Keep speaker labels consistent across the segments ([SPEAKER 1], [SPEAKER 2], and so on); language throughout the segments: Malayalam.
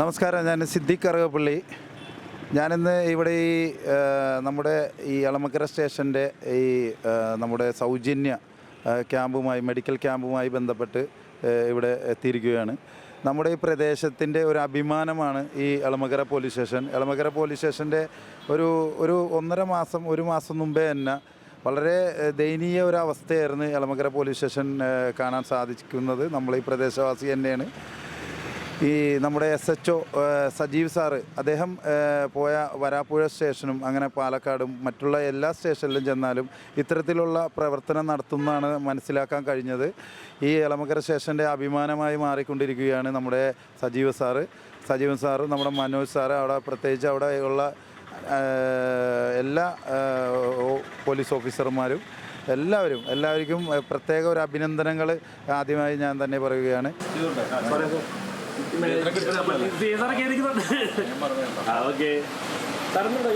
[SPEAKER 1] നമസ്കാരം ഞാൻ സിദ്ദിഖ് അറുകപ്പള്ളി ഞാനിന്ന് ഇവിടെ ഈ നമ്മുടെ ഈ എളമക്കര സ്റ്റേഷന്റെ ഈ നമ്മുടെ സൗജന്യ ക്യാമ്പുമായി മെഡിക്കൽ ക്യാമ്പുമായി ബന്ധപ്പെട്ട് ഇവിടെ എത്തിയിരിക്കുകയാണ്. നമ്മുടെ ഈ പ്രദേശത്തിന്റെ ഒരു അഭിമാനമാണ് ഈ Elamakkara police station. Elamakkara police സ്റ്റേഷന്റെ ഒരു ഒരു ഒന്നര മാസം ഒരു മാസം മുമ്പേ തന്നെ വളരെ ദയനീയ ഒരു അവസ്ഥയായിരുന്നു എളമകര പോലീസ് സ്റ്റേഷൻ കാണാൻ സാധിക്കുന്നത് നമ്മൾ ഈ പ്രദേശവാസി തന്നെയാണ്. ഈ നമ്മുടെ S H O Sajeev sir അദ്ദേഹം പോയ വരാപ്പുഴ സ്റ്റേഷനും അങ്ങനെ പാലക്കാടും മറ്റുള്ള എല്ലാ സ്റ്റേഷനിലും ചെന്നാലും ഇത്തരത്തിലുള്ള പ്രവർത്തനം നടത്തുന്നതാണ് മനസ്സിലാക്കാൻ കഴിഞ്ഞത്. ഈ എളമക്കര സ്റ്റേഷന്റെ അഭിമാനമായി മാറിക്കൊണ്ടിരിക്കുകയാണ് നമ്മുടെ സജീവ് സാറ്. സജീവ് സാറ് നമ്മുടെ മനോജ് സാറ് അവിടെ പ്രത്യേകിച്ച് അവിടെ ഉള്ള എല്ലാ പോലീസ് ഓഫീസർമാരും എല്ലാവരും എല്ലാവർക്കും പ്രത്യേക ഒരു അഭിനന്ദനങ്ങൾ ആദ്യമായി ഞാൻ തന്നെ പറയുകയാണ്.
[SPEAKER 2] ഓക്കെ. തരുന്നുണ്ടോ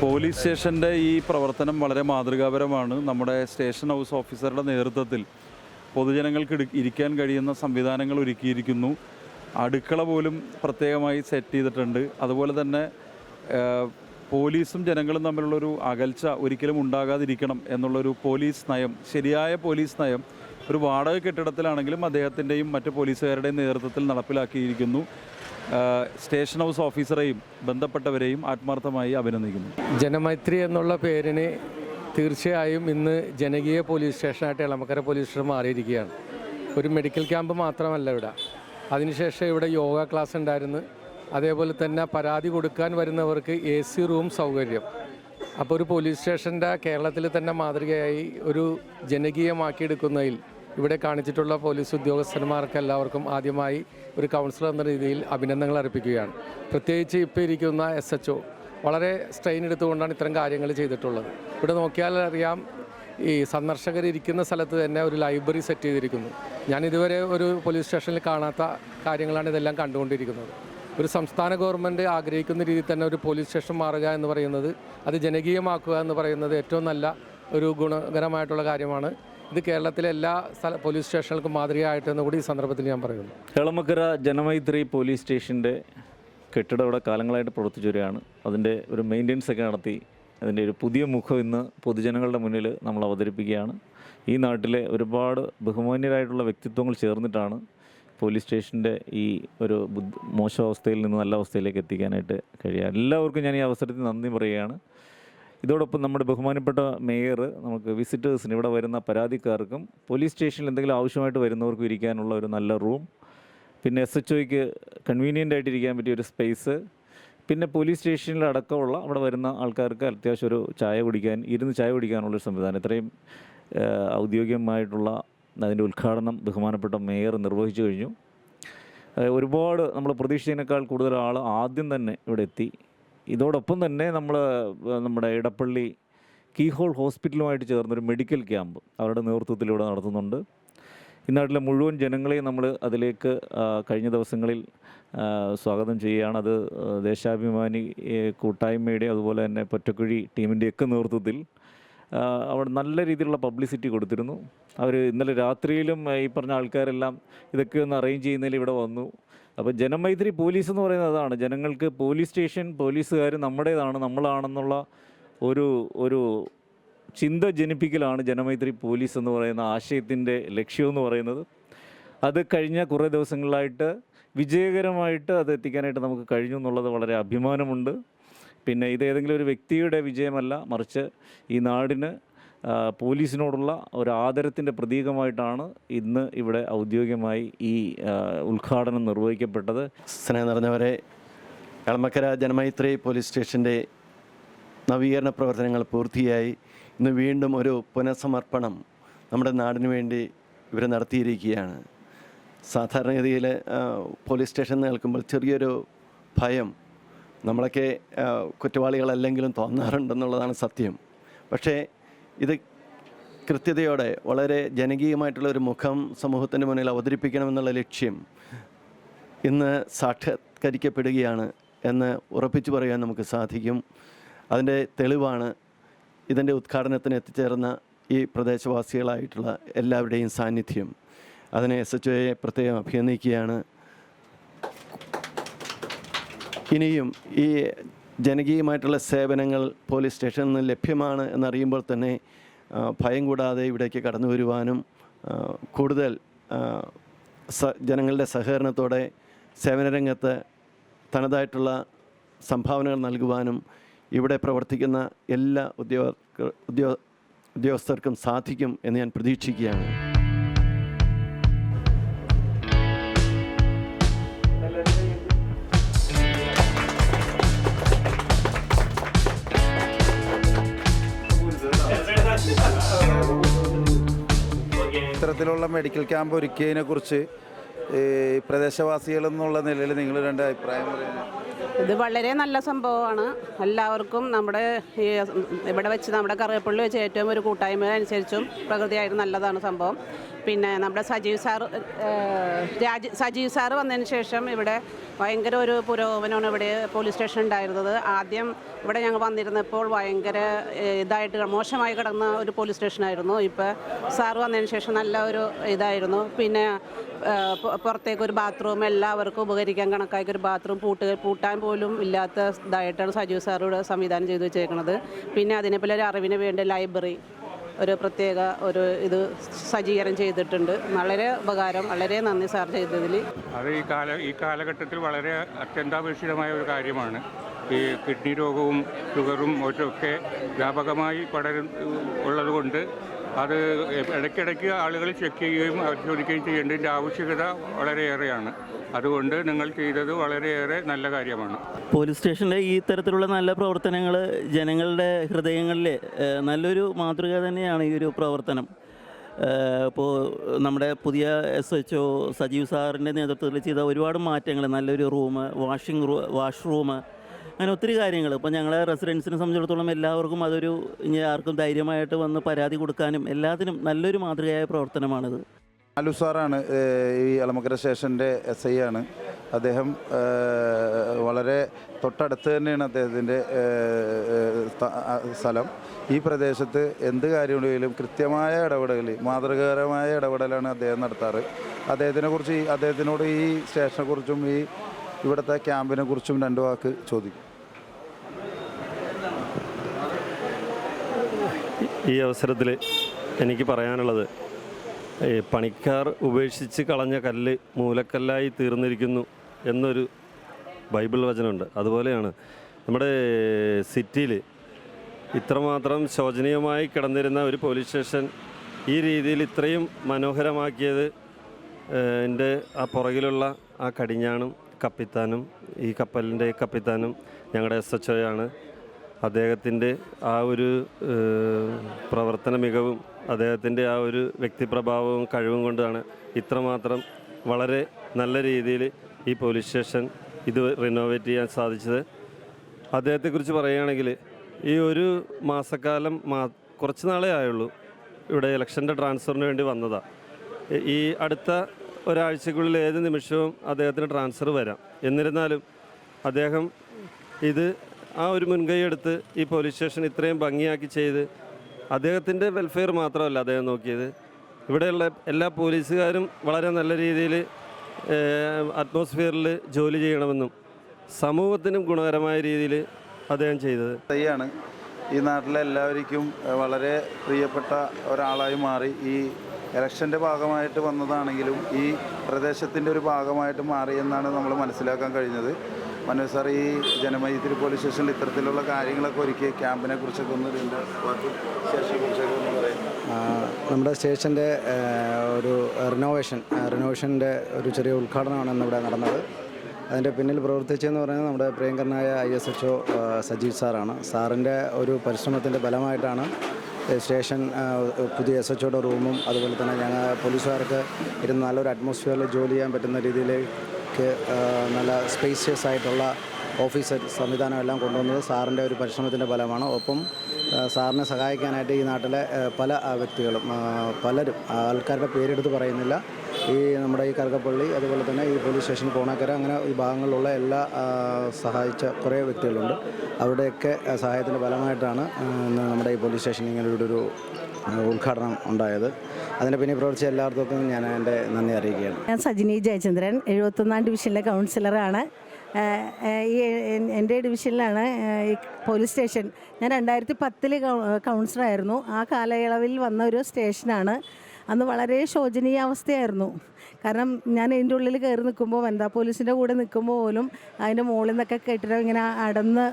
[SPEAKER 3] പോലീസ് സ്റ്റേഷന്റെ ഈ പ്രവർത്തനം വളരെ മാതൃകാപരമാണ്. നമ്മുടെ സ്റ്റേഷൻ ഹൗസ് ഓഫീസറുടെ നേതൃത്വത്തിൽ പൊതുജനങ്ങൾക്ക് ഇരിക്കാൻ കഴിയുന്ന സംവിധാനങ്ങൾ ഒരുക്കിയിരിക്കുന്നു. അടുക്കള പോലും പ്രത്യേകമായി സെറ്റ് ചെയ്തിട്ടുണ്ട്. അതുപോലെ തന്നെ പോലീസും ജനങ്ങളും തമ്മിലുള്ളൊരു അകൽച്ച ഒരിക്കലും ഉണ്ടാകാതിരിക്കണം എന്നുള്ളൊരു പോലീസ് നയം ശരിയായ പോലീസ് നയം ഒരു വാടക കെട്ടിടത്തിലാണെങ്കിലും അദ്ദേഹത്തിന്റെയും മറ്റ് പോലീസുകാരുടെയും നേതൃത്വത്തിൽ നടപ്പിലാക്കിയിരിക്കുന്നു. സ്റ്റേഷൻ ഹൗസ് ഓഫീസറെയും ബന്ധപ്പെട്ടവരെയും ആത്മാർത്ഥമായി അഭിനന്ദിക്കുന്നു.
[SPEAKER 4] ജനമൈത്രി എന്നുള്ള പേരിന് തീർച്ചയായും ഇന്ന് ജനകീയ പോലീസ് സ്റ്റേഷനായിട്ട് എളമക്കര പോലീസ് സ്റ്റേഷൻ മാറിയിരിക്കുകയാണ്. ഒരു മെഡിക്കൽ ക്യാമ്പ് മാത്രമല്ല ഇവിടെ. അതിനുശേഷം ഇവിടെ യോഗ ക്ലാസ് ഉണ്ടായിരുന്നു. അതേപോലെ തന്നെ പരാതി കൊടുക്കാൻ വരുന്നവർക്ക് എ സി റൂം സൗകര്യം. അപ്പോൾ ഒരു പോലീസ് സ്റ്റേഷന്റെ കേരളത്തിൽ തന്നെ മാതൃകയായി ഒരു ജനകീയമാക്കിയെടുക്കുന്നതിൽ ഇവിടെ കാണിച്ചിട്ടുള്ള പോലീസ് ഉദ്യോഗസ്ഥന്മാർക്ക് എല്ലാവർക്കും ആദ്യമായി ഒരു കൗൺസിലർ എന്ന രീതിയിൽ അഭിനന്ദനങ്ങൾ അർപ്പിക്കുകയാണ്. പ്രത്യേകിച്ച് ഇപ്പോൾ ഇരിക്കുന്ന എസ് എച്ച് വളരെ സ്ട്രെയിൻ എടുത്തുകൊണ്ടാണ് ഇത്തരം കാര്യങ്ങൾ ചെയ്തിട്ടുള്ളത്. ഇവിടെ നോക്കിയാൽ അറിയാം ഈ സന്ദർശകർ ഇരിക്കുന്ന സ്ഥലത്ത് തന്നെ ഒരു ലൈബ്രറി സെറ്റ് ചെയ്തിരിക്കുന്നു. ഞാൻ ഇതുവരെ ഒരു പോലീസ് സ്റ്റേഷനിൽ കാണാത്ത കാര്യങ്ങളാണ് ഇതെല്ലാം കണ്ടുകൊണ്ടിരിക്കുന്നത്. ഒരു സംസ്ഥാന ഗവൺമെന്റ് ആഗ്രഹിക്കുന്ന രീതിയിൽ തന്നെ ഒരു പോലീസ് സ്റ്റേഷൻ മാറുക എന്ന് പറയുന്നത് അത് ജനകീയമാക്കുക എന്ന് പറയുന്നത് ഏറ്റവും നല്ല ഒരു ഗുണകരമായിട്ടുള്ള കാര്യമാണ്. ഇത് കേരളത്തിലെ എല്ലാ സ്ഥല പോലീസ് സ്റ്റേഷനുകൾക്കും മാതൃകയായിട്ടെന്ന് കൂടി ഈ സന്ദർഭത്തിൽ ഞാൻ പറയുന്നു.
[SPEAKER 5] എളമക്കര ജനമൈത്രി പോലീസ് സ്റ്റേഷന്റെ കെട്ടിടം ഇവിടെ കാലങ്ങളായിട്ട് പ്രവർത്തിച്ചു വരികയാണ്. അതിന്റെ ഒരു മെയിന്റെനൻസ് ഒക്കെ നടത്തി. അതിന്റെ ഒരു പുതിയ മുഖം ഇന്ന് പൊതുജനങ്ങളുടെ മുന്നിൽ നമ്മൾ അവതരിപ്പിക്കുകയാണ്. ഈ നാട്ടിലെ ഒരുപാട് ബഹുമാന്യരായിട്ടുള്ള വ്യക്തിത്വങ്ങൾ ചേർന്നിട്ടാണ് പോലീസ് സ്റ്റേഷന്റെ ഈ ഒരു മോശം അവസ്ഥയിൽ നിന്ന് നല്ല അവസ്ഥയിലേക്ക് എത്തിക്കാനായിട്ട് കഴിയുക. എല്ലാവർക്കും ഞാൻ ഈ അവസരത്തിൽ നന്ദി പറയുകയാണ്. ഇതോടൊപ്പം നമ്മുടെ ബഹുമാനപ്പെട്ട മേയർ നമുക്ക് വിസിറ്റേഴ്സിന് ഇവിടെ വരുന്ന പരാതിക്കാർക്കും പോലീസ് സ്റ്റേഷനിൽ എന്തെങ്കിലും ആവശ്യമായിട്ട് വരുന്നവർക്കും ഇരിക്കാനുള്ള ഒരു നല്ല റൂം പിന്നെ എസ് എച്ച് ഒയ്ക്ക് കൺവീനിയന്റ് ആയിട്ട് ഇരിക്കാൻ പറ്റിയ ഒരു സ്പേസ് പിന്നെ പോലീസ് സ്റ്റേഷനിൽ അടക്കമുള്ള അവിടെ വരുന്ന ആൾക്കാർക്ക് അത്യാവശ്യം ഒരു ചായ കുടിക്കാൻ ഇരുന്ന് ചായ കുടിക്കാനുള്ളൊരു സംവിധാനം. ഇത്രയും ഔദ്യോഗികമായിട്ടുള്ള അതിന്റെ ഉദ്ഘാടനം ബഹുമാനപ്പെട്ട മേയർ നിർവഹിച്ചു കഴിഞ്ഞു. ഒരുപാട് നമ്മൾ പ്രതീക്ഷിച്ചതിനേക്കാൾ കൂടുതൽ ആൾ ആദ്യം തന്നെ ഇവിടെ എത്തി. ഇതോടൊപ്പം തന്നെ നമ്മൾ നമ്മുടെ ഇടപ്പള്ളി കീഹോൾ ഹോസ്പിറ്റലുമായിട്ട് ചേർന്നൊരു മെഡിക്കൽ ക്യാമ്പ് അവരുടെ നേതൃത്വത്തിൽ ഇവിടെ നടത്തുന്നുണ്ട്. ഈ നാട്ടിലെ മുഴുവൻ ജനങ്ങളെയും നമ്മൾ അതിലേക്ക് കഴിഞ്ഞ ദിവസങ്ങളിൽ സ്വാഗതം ചെയ്യുകയാണ്. അത് ദേശാഭിമാനി കൂട്ടായ്മയുടെയും കൂട്ടായ്മയുടെ അതുപോലെ തന്നെ പൊറ്റക്കുഴി ടീമിന്റെയൊക്കെ നേതൃത്വത്തിൽ അവിടെ നല്ല രീതിയിലുള്ള പബ്ലിസിറ്റി കൊടുത്തിരുന്നു. അവർ ഇന്നലെ രാത്രിയിലും ഈ പറഞ്ഞ ആൾക്കാരെല്ലാം ഇതൊക്കെ ഒന്ന് അറേഞ്ച് ചെയ്യുന്നതിൽ ഇവിടെ വന്നു. അപ്പോൾ ജനമൈത്രി പോലീസ് എന്ന് പറയുന്നത് അതാണ്. ജനങ്ങൾക്ക് പോലീസ് സ്റ്റേഷൻ പോലീസുകാർ നമ്മുടേതാണ് നമ്മളാണെന്നുള്ള ഒരു ഒരു ചിന്ത ജനിപ്പിക്കലാണ് ജനമൈത്രി പോലീസ് എന്ന് പറയുന്ന ആശയത്തിന്റെ ലക്ഷ്യമെന്ന് പറയുന്നത്. അത് കഴിഞ്ഞ കുറേ ദിവസങ്ങളിലായിട്ട് വിജയകരമായിട്ട് അത് എത്തിക്കാനായിട്ട് നമുക്ക് കഴിഞ്ഞു എന്നുള്ളത് വളരെ അഭിമാനമുണ്ട്. പിന്നെ ഇത് ഏതെങ്കിലും ഒരു വ്യക്തിയുടെ വിജയമല്ല മറിച്ച് ഈ നാടിന് പോലീസിനോടുള്ള ഒരു ആദരത്തിന്റെ പ്രതീകമായിട്ടാണ് ഇന്ന് ഇവിടെ ഔദ്യോഗികമായി ഈ ഉദ്ഘാടനം നിർവഹിക്കപ്പെട്ടത്.
[SPEAKER 6] സ്നേഹം നിറഞ്ഞവരെ എളമക്കര ജനമൈത്രി പോലീസ് സ്റ്റേഷന്റെ നവീകരണ പ്രവർത്തനങ്ങൾ പൂർത്തിയായി. ഇന്ന് വീണ്ടും ഒരു പുനഃസമർപ്പണം നമ്മുടെ നാടിന് വേണ്ടി ഇവർ നടത്തിയിരിക്കുകയാണ്. സാധാരണഗതിയിൽ പോലീസ് സ്റ്റേഷൻ നിൽക്കുമ്പോൾ ചെറിയൊരു ഭയം നമ്മളൊക്കെ കുറ്റവാളികളല്ലെങ്കിലും തോന്നാറുണ്ടെന്നുള്ളതാണ് സത്യം. പക്ഷേ ഇത് കൃത്യതയോടെ വളരെ ജനകീയമായിട്ടുള്ള ഒരു മുഖം സമൂഹത്തിന്റെ മുന്നിൽ അവതരിപ്പിക്കണമെന്നുള്ള ലക്ഷ്യം ഇന്ന് സാക്ഷാത്കരിക്കപ്പെടുകയാണ് എന്ന് ഉറപ്പിച്ചു പറയാൻ നമുക്ക് സാധിക്കും. അതിന്റെ തെളിവാണ് ഇതിന്റെ ഉദ്ഘാടനത്തിന് എത്തിച്ചേർന്ന ഈ പ്രദേശവാസികളായിട്ടുള്ള എല്ലാവരുടെയും സാന്നിധ്യം. അതിനെ എസ് എച്ച് ഒയെ പ്രത്യേകം അഭിനന്ദിക്കുകയാണ്. ഇനിയും ഈ ജനകീയമായിട്ടുള്ള സേവനങ്ങൾ പോലീസ് സ്റ്റേഷനിൽ നിന്ന് ലഭ്യമാണ് എന്നറിയുമ്പോൾ തന്നെ ഭയം കൂടാതെ ഇവിടേക്ക് കടന്നു വരുവാനും കൂടുതൽ ജനങ്ങളുടെ സഹകരണത്തോടെ സേവനരംഗത്ത് തനതായിട്ടുള്ള സംഭാവനകൾ നൽകുവാനും ഇവിടെ പ്രവർത്തിക്കുന്ന എല്ലാ ഉദ്യോഗ ഉദ്യോ ഉദ്യോഗസ്ഥർക്കും സാധിക്കും എന്ന് ഞാൻ പ്രതീക്ഷിക്കുകയാണ്.
[SPEAKER 1] ഇത്തരത്തിലുള്ള മെഡിക്കൽ ക്യാമ്പ് ഒരുക്കിയതിനെ കുറിച്ച് ഈ പ്രദേശവാസികൾ എന്നുള്ള നിലയിൽ നിങ്ങൾ രണ്ട് അഭിപ്രായം
[SPEAKER 7] ഇത് വളരെ നല്ല സംഭവമാണ്. എല്ലാവർക്കും നമ്മുടെ ഈ ഇവിടെ വെച്ച് നമ്മുടെ കറിവേപ്പള്ളി വെച്ച് ഏറ്റവും ഒരു കൂട്ടായ്മ അനുസരിച്ചും പ്രകൃതിയായിട്ട് നല്ലതാണ് സംഭവം. പിന്നെ നമ്മുടെ സജീവ് സാർ രാജ് സജീവ് സാർ വന്നതിന് ശേഷം ഇവിടെ ഭയങ്കര ഒരു പുരോഗമനമാണ് ഇവിടെ പോലീസ് സ്റ്റേഷൻ ഉണ്ടായിരുന്നത്. ആദ്യം ഇവിടെ ഞങ്ങൾ വന്നിരുന്നപ്പോൾ ഭയങ്കര ഇതായിട്ട് മോശമായി കിടന്ന ഒരു പോലീസ് സ്റ്റേഷനായിരുന്നു. ഇപ്പോൾ സാർ വന്നതിന് ശേഷം നല്ല ഒരു ഇതായിരുന്നു. പിന്നെ പുറത്തേക്ക് ഒരു ബാത്റൂം എല്ലാവർക്കും ഉപകരിക്കാൻ കണക്കാക്കി ഒരു ബാത്റൂം പൂട്ട് പൂട്ടാൻ പോലും ഇല്ലാത്ത ഇതായിട്ടാണ് സജീവ് സാർ ഇവിടെ സംവിധാനം ചെയ്തു വെച്ചേക്കുന്നത് പിന്നെ അതിനെപ്പോലെ ഒരു അറിവിന് വേണ്ട ലൈബ്രറി ഒരു പ്രത്യേക ഒരു ഇത് സജ്ജീകരണം ചെയ്തിട്ടുണ്ട്. വളരെ ഉപകാരം വളരെ നന്ദി സാർ ചെയ്തതിൽ.
[SPEAKER 8] അത് ഈ കാല ഈ കാലഘട്ടത്തിൽ വളരെ അത്യന്താപേക്ഷിതമായ ഒരു കാര്യമാണ്. ഈ കിഡ്നി രോഗവും ഷുഗറും ഒക്കെ വ്യാപകമായി പടരും ഉള്ളതുകൊണ്ട് അത് ഇടയ്ക്കിടയ്ക്ക് ആളുകൾ ചെക്ക് ചെയ്യുകയും പരിശോധിക്കുകയും ചെയ്യേണ്ടതിന്റെ ആവശ്യകത വളരെയേറെയാണ്. അതുകൊണ്ട് നിങ്ങൾ ചെയ്തത് വളരെയേറെ നല്ല കാര്യമാണ്.
[SPEAKER 9] പോലീസ് സ്റ്റേഷനിലെ ഈ തരത്തിലുള്ള നല്ല പ്രവർത്തനങ്ങൾ ജനങ്ങളുടെ ഹൃദയങ്ങളിൽ നല്ലൊരു മാതൃക തന്നെയാണ് ഈ ഒരു പ്രവർത്തനം. ഇപ്പോൾ നമ്മുടെ പുതിയ എസ് എച്ച് ഒ സജീവ് സാറിന്റെ നേതൃത്വത്തിൽ ചെയ്ത ഒരുപാട് മാറ്റങ്ങൾ നല്ലൊരു റൂം വാഷിംഗ് റൂ വാഷ്റൂം അങ്ങനെ ഒത്തിരി കാര്യങ്ങൾ. ഇപ്പോൾ ഞങ്ങളെ റെസിഡൻസിനെ സംബന്ധിച്ചിടത്തോളം എല്ലാവർക്കും അതൊരു ഇനി ആർക്കും ധൈര്യമായിട്ട് വന്ന് പരാതി കൊടുക്കാനും എല്ലാത്തിനും നല്ലൊരു മാതൃകയായ പ്രവർത്തനമാണിത്.
[SPEAKER 1] ആലു സാറാണ് ഈ അലമക്കര സ്റ്റേഷന്റെ എസ് ഐ ആണ്. അദ്ദേഹം വളരെ തൊട്ടടുത്ത് തന്നെയാണ് അദ്ദേഹത്തിന്റെ സ്ഥലം. ഈ പ്രദേശത്ത് എന്ത് കാര്യമുണ്ടെങ്കിലും കൃത്യമായ ഇടപെടൽ മാതൃകാപരമായ ഇടപെടലാണ് അദ്ദേഹം നടത്താറ്. അദ്ദേഹത്തിനെ കുറിച്ച് ഈ- അദ്ദേഹത്തിനോട് ഈ സ്റ്റേഷനെ കുറിച്ചും ഈ ഇവിടുത്തെ ക്യാമ്പിനെ കുറിച്ചും രണ്ട് വാക്ക് ചോദിക്കും.
[SPEAKER 10] ഈ അവസരത്തിൽ എനിക്ക് പറയാനുള്ളത് പണിക്കാർ ഉപേക്ഷിച്ച് കളഞ്ഞ കല്ല് മൂലക്കല്ലായി തീർന്നിരിക്കുന്നു എന്നൊരു ബൈബിൾ വചനമുണ്ട്. അതുപോലെയാണ് നമ്മുടെ സിറ്റിയിൽ ഇത്രമാത്രം ശോചനീയമായി കിടന്നിരുന്ന ഒരു പോലീസ് സ്റ്റേഷൻ ഈ രീതിയിൽ ഇത്രയും മനോഹരമാക്കിയത് എന്റെ ആ പുറകിലുള്ള ആ കടിഞ്ഞാണും കപ്പിത്താനും ഈ കപ്പലിന്റെ കപ്പിത്താനും ഞങ്ങളുടെ എസ് എച്ച് ഒയാണ് അദ്ദേഹത്തിന്റെ ആ ഒരു പ്രവർത്തന മികവും അദ്ദേഹത്തിന്റെ ആ ഒരു വ്യക്തിപ്രഭാവവും കഴിവും കൊണ്ടാണ് ഇത്രമാത്രം വളരെ നല്ല രീതിയിൽ ഈ പോലീസ് സ്റ്റേഷൻ ഇത് റിനോവേറ്റ് ചെയ്യാൻ സാധിച്ചത്. അദ്ദേഹത്തെക്കുറിച്ച് പറയുകയാണെങ്കിൽ ഈ ഒരു മാസക്കാലം മാ കുറച്ച് നാളേ ആയുള്ളൂ ഇവിടെ ഇലക്ഷന്റെ ട്രാൻസ്ഫറിന് വേണ്ടി വന്നതാണ് ഈ അടുത്ത ഒരാഴ്ചക്കുള്ളിൽ ഏത് നിമിഷവും അദ്ദേഹത്തിന് ട്രാൻസ്ഫർ വരാം. എന്നിരുന്നാലും അദ്ദേഹം ഇത് ആ ഒരു മുൻകൈ എടുത്ത് ഈ പോലീസ് സ്റ്റേഷൻ ഇത്രയും ഭംഗിയാക്കി ചെയ്ത് അദ്ദേഹത്തിന്റെ വെൽഫെയർ മാത്രമല്ല അദ്ദേഹം നോക്കിയത്. ഇവിടെയുള്ള എല്ലാ പോലീസുകാരും വളരെ നല്ല രീതിയിൽ അറ്റ്മോസ്ഫിയറിൽ ജോലി ചെയ്യണമെന്നും സമൂഹത്തിനും ഗുണകരമായ രീതിയിൽ അദ്ദേഹം ചെയ്തത്.
[SPEAKER 1] തയ്യാണ് ഈ നാട്ടിലെ എല്ലാവർക്കും വളരെ പ്രിയപ്പെട്ട ഒരാളായി മാറി. ഈ ഇലക്ഷന്റെ ഭാഗമായിട്ട് വന്നതാണെങ്കിലും ഈ പ്രദേശത്തിന്റെ ഒരു ഭാഗമായിട്ട് മാറി എന്നാണ് നമ്മൾ മനസ്സിലാക്കാൻ കഴിഞ്ഞത്. മനോജ് ജനമൈത്രി പോലീസ് സ്റ്റേഷനിൽ ഇത്തരത്തിലുള്ള കാര്യങ്ങളൊക്കെ ഒരുക്കി ക്യാമ്പിനെ കുറിച്ചൊക്കെ ഒന്ന് പറയാം
[SPEAKER 11] നമ്മുടെ സ്റ്റേഷന്റെ ഒരു റിനോവേഷൻ റിനോവേഷന്റെ ഒരു ചെറിയ ഉദ്ഘാടനമാണ് ഇന്നിവിടെ നടന്നത്. അതിന്റെ പിന്നിൽ പ്രവർത്തിച്ചതെന്ന് പറയുന്നത് നമ്മുടെ പ്രിയങ്കരനായ I S H O Sajeev സാറാണ്. സാറിന്റെ ഒരു പരിശ്രമത്തിന്റെ ഫലമായിട്ടാണ് സ്റ്റേഷൻ പുതിയ എസ് എച്ച് ഒയുടെ റൂമും അതുപോലെ തന്നെ ഞങ്ങൾ പോലീസുകാർക്ക് ഇരുന്ന് നല്ലൊരു അറ്റ്മോസ്ഫിയറിൽ ജോലി ചെയ്യാൻ പറ്റുന്ന രീതിയിലേക്ക് ആ, നല്ല സ്പേസിയസ് ആയിട്ടുള്ള ഓഫീസ് സംവിധാനം എല്ലാം കൊണ്ടുവന്നത് സാറിന്റെ ഒരു പരിശ്രമത്തിന്റെ ഫലമാണ്. ഒപ്പം സാറിനെ സഹായിക്കാനായിട്ട് ഈ നാട്ടിലെ പല വ്യക്തികളും പലരും ആൾക്കാരുടെ പേരെടുത്ത് പറയുന്നില്ല. ഈ നമ്മുടെ ഈ കറുകപ്പള്ളി അതുപോലെ തന്നെ ഈ പോലീസ് സ്റ്റേഷൻ കോണാക്കര അങ്ങനെ ഈ ഭാഗങ്ങളിലുള്ള എല്ലാ സഹായിച്ച കുറേ വ്യക്തികളുണ്ട്. അവരുടെയൊക്കെ സഹായത്തിന്റെ ഫലമായിട്ടാണ് നമ്മുടെ ഈ പോലീസ് സ്റ്റേഷൻ ഇങ്ങനെ ഒരു ഉദ്ഘാടനം ഉണ്ടായത്. അതിന്റെ പിന്നെ പ്രവർത്തിച്ച എല്ലാവർക്കും ഞാൻ എന്റെ നന്ദി അറിയിക്കുകയാണ്.
[SPEAKER 12] ഞാൻ സജിനി ജയചന്ദ്രൻ എഴുപത്തൊന്നാം ഡിവിഷനിലെ കൗൺസിലറാണ് ഈ എന്റെ ഡിവിഷനിലാണ് ഈ പോലീസ് സ്റ്റേഷൻ ഞാൻ രണ്ടായിരത്തി പത്തിൽ കൗൺസിലറായിരുന്നു ആ കാലയളവിൽ വന്ന ഒരു സ്റ്റേഷനാണ് അന്ന് വളരെ ശോചനീയ അവസ്ഥയായിരുന്നു. കാരണം ഞാൻ എന്റെ ഉള്ളിൽ കയറി നിൽക്കുമ്പോൾ വനിതാ പോലീസിന്റെ കൂടെ നിൽക്കുമ്പോൾ പോലും അതിന്റെ മുകളിൽ നിന്നൊക്കെ കെട്ടിടം ഇങ്ങനെ അടന്ന്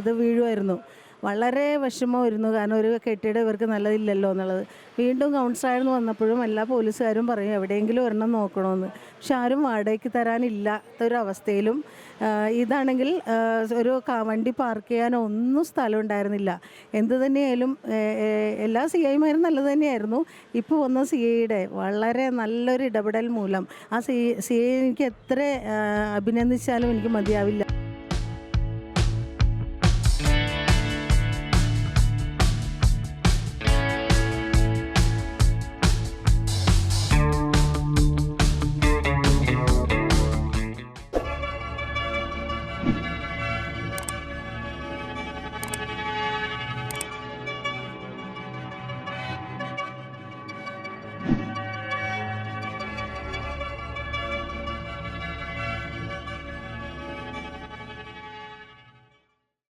[SPEAKER 12] ഇത് വീഴുമായിരുന്നു. വളരെ വിഷമമായിരുന്നു കാരണം ഒരു കെട്ടിടം ഇവർക്ക് നല്ലതില്ലല്ലോ എന്നുള്ളത്. വീണ്ടും കൗൺസിലായിരുന്നു വന്നപ്പോഴും എല്ലാ പോലീസുകാരും പറയും എവിടെയെങ്കിലും ഒരെണ്ണം നോക്കണമെന്ന്. പക്ഷെ ആരും വാടകയ്ക്ക് തരാനില്ലാത്തൊരവസ്ഥയിലും ഇതാണെങ്കിൽ ഒരു വണ്ടി പാർക്ക് ചെയ്യാനോ ഒന്നും സ്ഥലം ഉണ്ടായിരുന്നില്ല. എന്ത് തന്നെയായാലും എല്ലാ സി ഐമാരും നല്ലത് തന്നെയായിരുന്നു. ഇപ്പോൾ വന്ന സി ഐയുടെ വളരെ നല്ലൊരു ഇടപെടൽ മൂലം ആ സി സി ഐ എനിക്ക് എത്ര അഭിനന്ദിച്ചാലും എനിക്ക് മതിയാവില്ല.